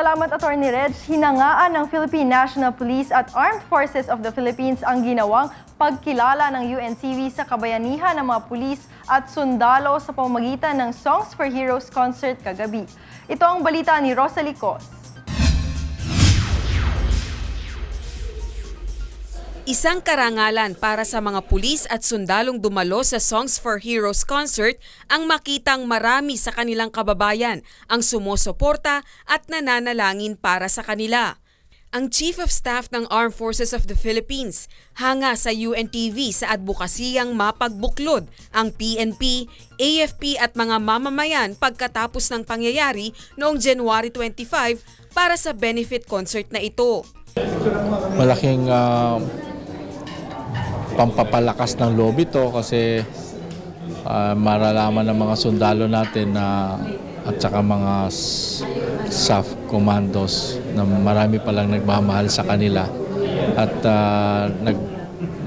Salamat, Attorney Reg. Hinangaan ng Philippine National Police at Armed Forces of the Philippines ang ginawang pagkilala ng UNCV sa kabayanihan ng mga pulis at sundalo sa pamamagitan ng Songs for Heroes concert kagabi. Ito ang balita ni Rosalie Cos. Isang karangalan para sa mga pulis at sundalong dumalo sa Songs for Heroes concert ang makitang marami sa kanilang kababayan ang sumusuporta at nananalangin para sa kanila. Ang Chief of Staff ng Armed Forces of the Philippines hanga sa UNTV sa advokasiyang mapagbuklod ang PNP, AFP at mga mamamayan pagkatapos ng pangyayari noong January 25 para sa benefit concert na ito. malaking ah, pampapalakas ng loob ito kasi ah, maralaman ng mga sundalo natin na at saka mga SAF commandos na marami palang nagmamahal sa kanila at ah, nag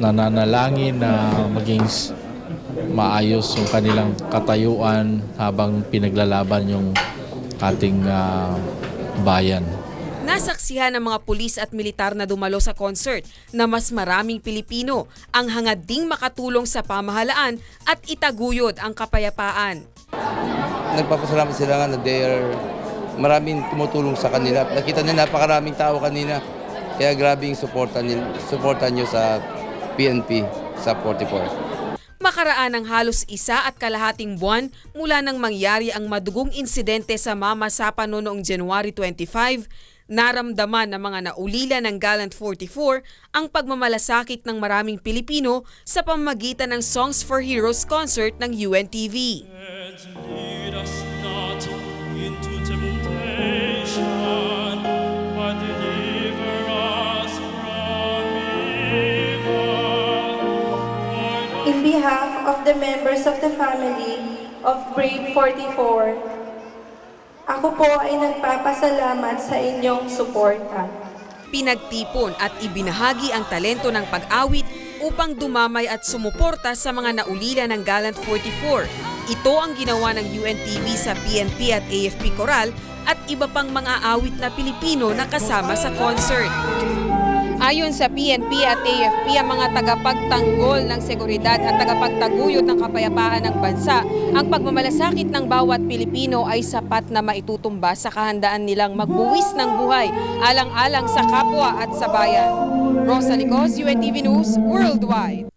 nananalangin na maging maayos yung kanilang katayuan habang pinaglalaban yung ating ah, bayan. Nasaksihan ng mga pulis at militar na dumalo sa concert na mas maraming Pilipino ang hangad ding makatulong sa pamahalaan at itaguyod ang kapayapaan. nagpapasalamat sila nga na they are maraming tumutulong sa kanila. Nakita nila napakaraming tao kanina. Kaya grabe yung suporta, nil, suporta nyo sa PNP sa 44. Makaraan ng halos isa at kalahating buwan mula nang mangyari ang madugong insidente sa Mama Sapano noong January 25, naramdaman ng mga naulila ng Gallant 44 ang pagmamalasakit ng maraming Pilipino sa pamamagitan ng Songs for Heroes concert ng UNTV. In behalf of the members of the family of Brave 44, ako po ay nagpapasalamat sa inyong suporta. Pinagtipon at ibinahagi ang talento ng pag-awit upang dumamay at sumuporta sa mga naulila ng Gallant 44. Ito ang ginawa ng UNTV sa PNP at AFP Coral at iba pang mga awit na Pilipino na kasama sa concert. Ayon sa PNP at AFP, ang mga tagapagtanggol ng seguridad at tagapagtaguyod ng kapayapaan ng bansa, ang pagmamalasakit ng bawat Pilipino ay sapat na maitutumba sa kahandaan nilang magbuwis ng buhay alang-alang sa kapwa at sa bayan. Rosa Licos, UNTV News, Worldwide.